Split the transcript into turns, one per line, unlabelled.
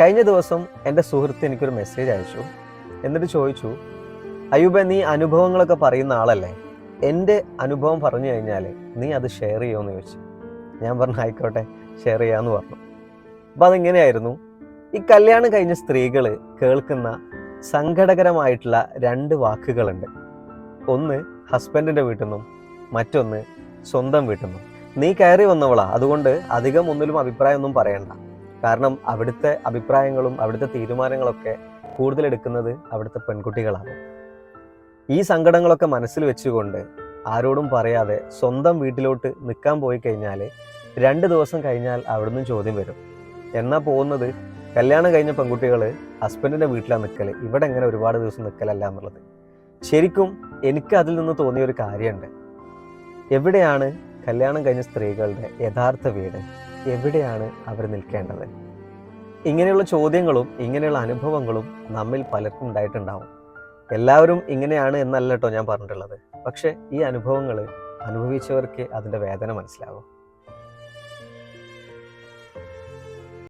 കഴിഞ്ഞ ദിവസം എന്റെ സുഹൃത്ത് എനിക്കൊരു മെസ്സേജ് അയച്ചു. എന്നിട്ട് ചോദിച്ചു അയ്യൂബ നീ അനുഭവങ്ങളൊക്കെ പറയുന്ന ആളല്ലേ? എന്റെ അനുഭവം പറഞ്ഞു കഴിഞ്ഞാൽ നീ അത് ഷെയർ ചെയ്യുമെന്ന് ചോദിച്ചു. ഞാൻ പറഞ്ഞു ആയിക്കോട്ടെ ഷെയർ ചെയ്യാമെന്ന് പറഞ്ഞു. അപ്പം അതെങ്ങനെയായിരുന്നു? ഈ കല്യാണം കഴിഞ്ഞ സ്ത്രീകൾ കേൾക്കുന്ന സങ്കടകരമായിട്ടുള്ള രണ്ട് വാക്കുകളുണ്ട്. ഒന്ന് ഹസ്ബൻഡിന്റെ വീട്ടിൽ നിന്നും മറ്റൊന്ന് സ്വന്തം വീട്ടിൽ നിന്നും. നീ കയറി വന്നവളാ. അതുകൊണ്ട് അധികം ഒന്നിലും അഭിപ്രായമൊന്നും പറയണ്ട. കാരണം അവിടുത്തെ അഭിപ്രായങ്ങളും അവിടുത്തെ തീരുമാനങ്ങളൊക്കെ കൂടുതൽ എടുക്കുന്നത് അവിടുത്തെ പെൺകുട്ടികളാണ്. ഈ സങ്കടങ്ങളൊക്കെ മനസ്സിൽ വെച്ചുകൊണ്ട് ആരോടും പറയാതെ സ്വന്തം വീട്ടിലോട്ട് നിൽക്കാൻ പോയി കഴിഞ്ഞാൽ രണ്ട് ദിവസം കഴിഞ്ഞാൽ അവിടുന്ന് ചോദ്യം വരും. എന്നാ പോകുന്നത്? കല്യാണം കഴിഞ്ഞ പെൺകുട്ടികൾ ഹസ്ബൻഡിന്റെ വീട്ടിലാണ് നിൽക്കൽ ഇവിടെ എങ്ങനെ ഒരുപാട് ദിവസം നിൽക്കലല്ല എന്നുള്ളത്. ശരിക്കും എനിക്ക് അതിൽ നിന്ന് തോന്നിയ ഒരു കാര്യമുണ്ട്. എവിടെയാണ് കല്യാണം കഴിഞ്ഞ സ്ത്രീകളുടെ യഥാർത്ഥ വീട്? എവിടെയാണ് അവർ നിൽക്കേണ്ടത്? ഇങ്ങനെയുള്ള ചോദ്യങ്ങളും ഇങ്ങനെയുള്ള അനുഭവങ്ങളും നമ്മിൽ പലർക്കും ഉണ്ടായിട്ടുണ്ടാവും. എല്ലാവരും ഇങ്ങനെയാണ് എന്നല്ല കേട്ടോ ഞാൻ പറഞ്ഞിട്ടുള്ളത്. പക്ഷേ ഈ അനുഭവങ്ങൾ അനുഭവിച്ചവർക്ക് അതിന്റെ വേദന മനസ്സിലാവും.